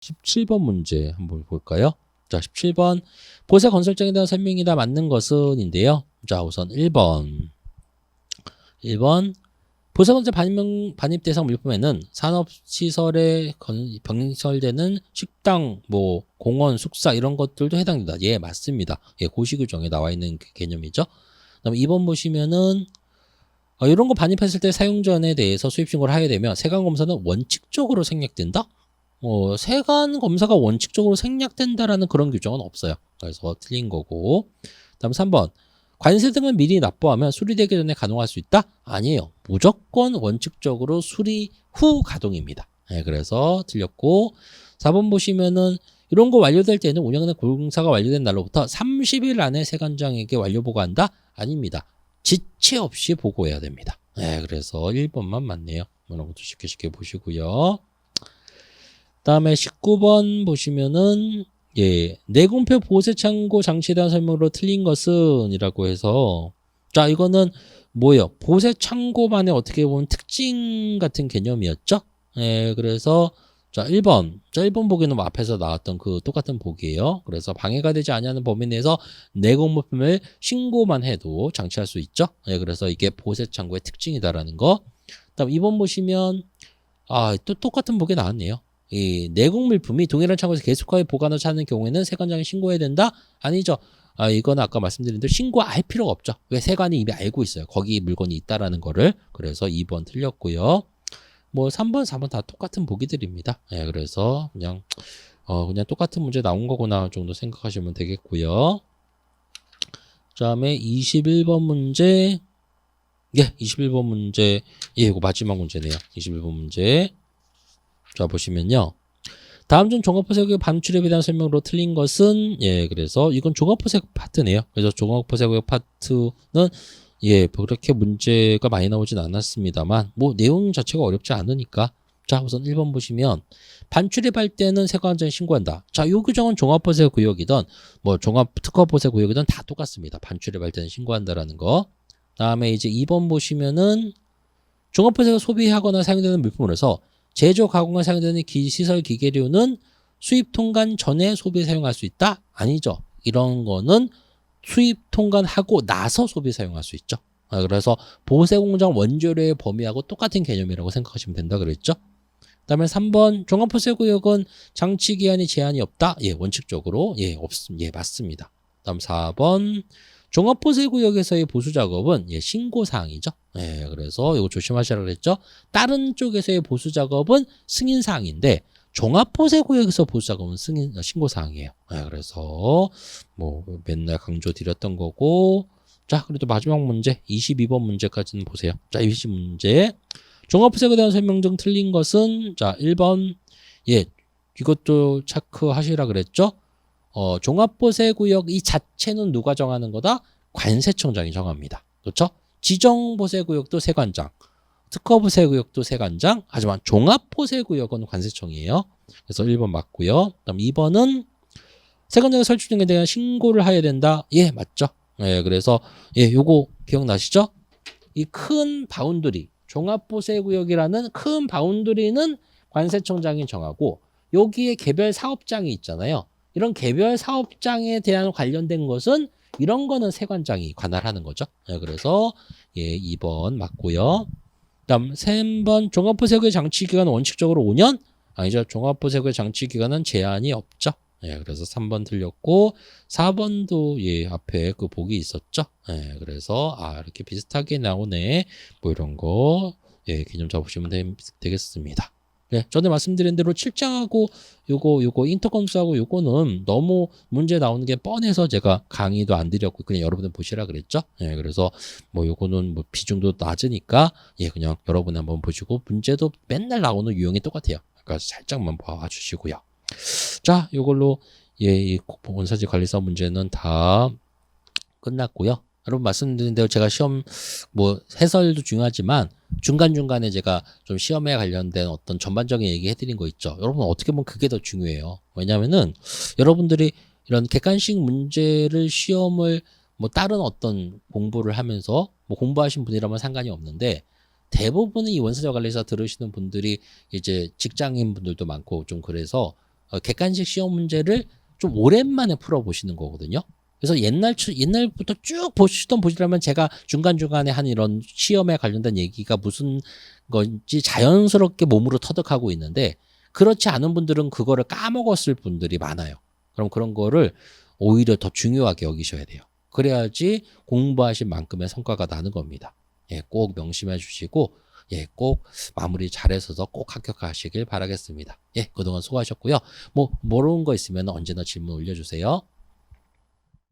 17번 문제 한번 볼까요? 자, 17번. 보세 건설장에 대한 설명이 다 맞는 것은인데요. 자, 우선 1번. 1번. 보세 건설 반입, 반입 대상 물품에는 산업 시설에 건, 병설되는 식당, 뭐, 공원, 숙사 이런 것들도 해당된다. 예, 맞습니다. 예, 고시 규정에 나와 있는 그 개념이죠. 그다음에 2번 보시면은 어, 이런 거 반입했을 때 사용전에 대해서 수입 신고를 하게 되면 세관 검사는 원칙적으로 생략된다. 어, 세관 검사가 원칙적으로 생략된다라는 그런 규정은 없어요. 그래서 틀린 거고. 다음 3번. 관세 등은 미리 납부하면 수리되기 전에 가동할 수 있다? 아니에요. 무조건 원칙적으로 수리 후 가동입니다. 네, 그래서 틀렸고. 4번 보시면은 이런 거 완료될 때는 운영된 공사가 완료된 날로부터 30일 안에 세관장에게 완료 보고한다? 아닙니다. 지체 없이 보고해야 됩니다. 네, 그래서 1번만 맞네요. 이런 것도 쉽게 쉽게 보시고요. 다음에 19번 보시면은 예, 내공표 보세 창고 장치에 대한 설명으로 틀린 것은이라고 해서 자, 이거는 뭐예요? 보세 창고만의 어떻게 보면 특징 같은 개념이었죠? 예, 그래서 자, 1번. 자, 1번 보기는 뭐 앞에서 나왔던 그 똑같은 보기예요. 그래서 방해가 되지 아니하는 범위 내에서 내공 물품을 신고만 해도 장치할 수 있죠. 예, 그래서 이게 보세 창고의 특징이다라는 거. 그다음 2번 보시면 아, 또 똑같은 보기 나왔네요. 이 내공 물품이 동일한 창고에서 계속하여 보관을 찾는 경우에는 세관장에 신고해야 된다? 아니죠. 아, 이건 아까 말씀드린 대로 신고할 필요가 없죠. 왜 세관이 이미 알고 있어요. 거기 물건이 있다라는 거를. 그래서 2번 틀렸고요. 뭐 3번, 4번 다 똑같은 보기들입니다. 예, 그래서 그냥 어 그냥 똑같은 문제 나온 거구나 정도 생각하시면 되겠고요. 그다음에 21번 문제 예, 21번 문제 예, 이거 마지막 문제네요. 21번 문제 자 보시면요. 다음 중 종합포색의 반출입에 대한 설명으로 틀린 것은 예 그래서 이건 종합포색 파트네요. 그래서 종합포색의 파트는 예 그렇게 문제가 많이 나오진 않았습니다만 뭐 내용 자체가 어렵지 않으니까 자 우선 1번 보시면 반출입할 때는 세관장에 신고한다. 자이 규정은 종합포색 구역이든 뭐 종합 특허포색 구역이든 다 똑같습니다. 반출입할 때는 신고한다라는 거. 다음에 이제 2번 보시면은 종합포색을 소비하거나 사용되는 물품으로서 제조 가공에 사용되는 기, 시설 기계류는 수입 통관 전에 소비 사용할 수 있다? 아니죠. 이런 거는 수입 통관하고 나서 소비 사용할 수 있죠. 아, 그래서 보세 공장 원조료의 범위하고 똑같은 개념이라고 생각하시면 된다 그랬죠. 그다음에 3번 종합 보세 구역은 장치 기한이 제한이 없다. 예, 원칙적으로 예, 없습니다. 예, 맞습니다. 그다음 4번 종합 보세 구역에서의 보수 작업은 예, 신고 사항이죠. 예, 그래서 이거 조심하시라 그랬죠. 다른 쪽에서의 보수 작업은 승인 사항인데 종합보세 구역에서 보수 작업은 승인 어, 신고 사항이에요. 예, 그래서 뭐 맨날 강조 드렸던 거고 자, 그래도 마지막 문제 22번 문제까지는 보세요. 자, 20 문제. 종합보세에 대한 설명 중 틀린 것은 자, 1번 예, 이것도 체크하시라 그랬죠. 어, 종합보세 구역 이 자체는 누가 정하는 거다? 관세청장이 정합니다. 그렇죠? 지정보세 구역도 세관장, 특허보세 구역도 세관장, 하지만 종합보세 구역은 관세청이에요. 그래서 1번 맞고요. 그다음 2번은 세관장의 설치 등에 대한 신고를 해야 된다. 예, 맞죠? 예, 그래서 예, 요거 기억나시죠? 이 큰 바운드리, 종합보세 구역이라는 큰 바운드리는 관세청장이 정하고 여기에 개별 사업장이 있잖아요. 이런 개별 사업장에 대한 관련된 것은 이런 거는 세관장이 관할하는 거죠. 예, 그래서 예, 2번 맞고요. 그다음 3번 종합보세구의 장치 기간은 원칙적으로 5년? 아니죠. 종합보세구의 장치 기간은 제한이 없죠. 예, 그래서 3번 틀렸고 4번도 예, 앞에 그 복이 있었죠. 예, 그래서 아, 이렇게 비슷하게 나오네. 뭐 이런 거 예, 개념 잡으시면 되, 되겠습니다. 네, 전에 말씀드린 대로 7장하고 요거 요거 인터컴스하고 요거는 너무 문제 나오는 게 뻔해서 제가 강의도 안 드렸고 그냥 여러분들 보시라 그랬죠. 예, 그래서 뭐 요거는 뭐 비중도 낮으니까 예, 그냥 여러분 한번 보시고 문제도 맨날 나오는 유형이 똑같아요. 그러니까 살짝만 봐 주시고요. 자, 요걸로 예, 이 원사지 관리사 문제는 다 끝났고요. 여러분 말씀드린 대로 제가 시험 뭐 해설도 중요하지만 중간중간에 제가 좀 시험에 관련된 어떤 전반적인 얘기 해드린 거 있죠. 여러분 어떻게 보면 그게 더 중요해요. 왜냐면은 여러분들이 이런 객관식 문제를 시험을 뭐 다른 어떤 공부를 하면서 뭐 공부하신 분이라면 상관이 없는데 대부분의 이 원사자 관리사 들으시는 분들이 이제 직장인 분들도 많고 좀 그래서 어, 객관식 시험 문제를 좀 오랜만에 풀어보시는 거거든요. 그래서 옛날 추- 옛날부터 쭉 보시던 보시라면 제가 중간 중간에 한 이런 시험에 관련된 얘기가 무슨 건지 자연스럽게 몸으로 터득하고 있는데 그렇지 않은 분들은 그거를 까먹었을 분들이 많아요. 그럼 그런 거를 오히려 더 중요하게 여기셔야 돼요. 그래야지 공부하신 만큼의 성과가 나는 겁니다. 예, 꼭 명심해 주시고 예, 꼭 마무리 잘해서 꼭 합격하시길 바라겠습니다. 예, 그동안 수고하셨고요. 뭐 모르는 거 있으면 언제나 질문 올려주세요.